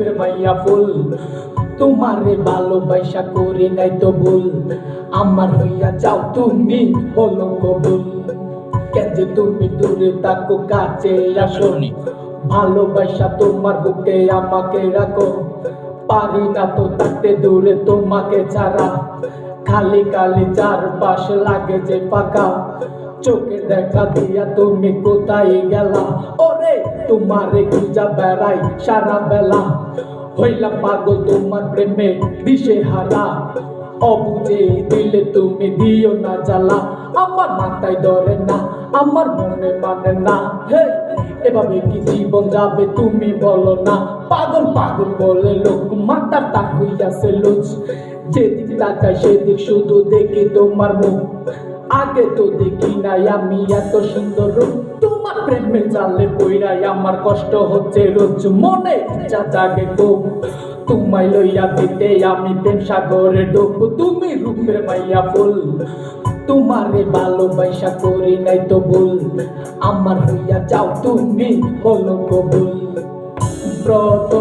রূপের মাইয়া ফুল তোমারে ভালোবাসা করি নাই তো ভুল। আমার হইয়া যাও তুমি হলো কবুল। কেন যে তুমি দূরে তাকো কাছে আসো। ভালোবাসা তোমার বুকে আমাকে রাখো। পারি না তো দূরে তোমাকে ছাড়া। খালি খালি চারপাশ লাগে যে পাকা চোখে দেখা দিয়া তুমি কোথায় গেলা? ওরে তোমারে খুঁজা বেড়াই, সারা বেলা হইলাম পাগল তোমার প্রেমে দিশে হারা অবুঝে দিলে তুমি দিও না জ্বালা, আমার মাথায় ধরে না, আমার মনে মানে না। হে, এভাবে কি জীবন যাবে তুমি বলো না। পাগল পাগল বলে লোক, মাথা তা হইয়াছে লুচ যেদিক তাকায় সেদিক শুধু দেখি তোমার মুখ। আগে তো দেখি নাই আমি এত সুন্দর রূপ। তোমার প্রেমের জালে পইরাই আমার কষ্ট হচ্ছে রোজ। মনে যা জাগে খুব। তোমায় লইয়া দিতে আমি প্রেম সাগরে ডুব। তুমি রূপের মাইয়া ফুল। তোমারে ভালোবাসা করি নাই তো ভুল। আমার হইয়া যাও তুমি হলো কবুল। গুড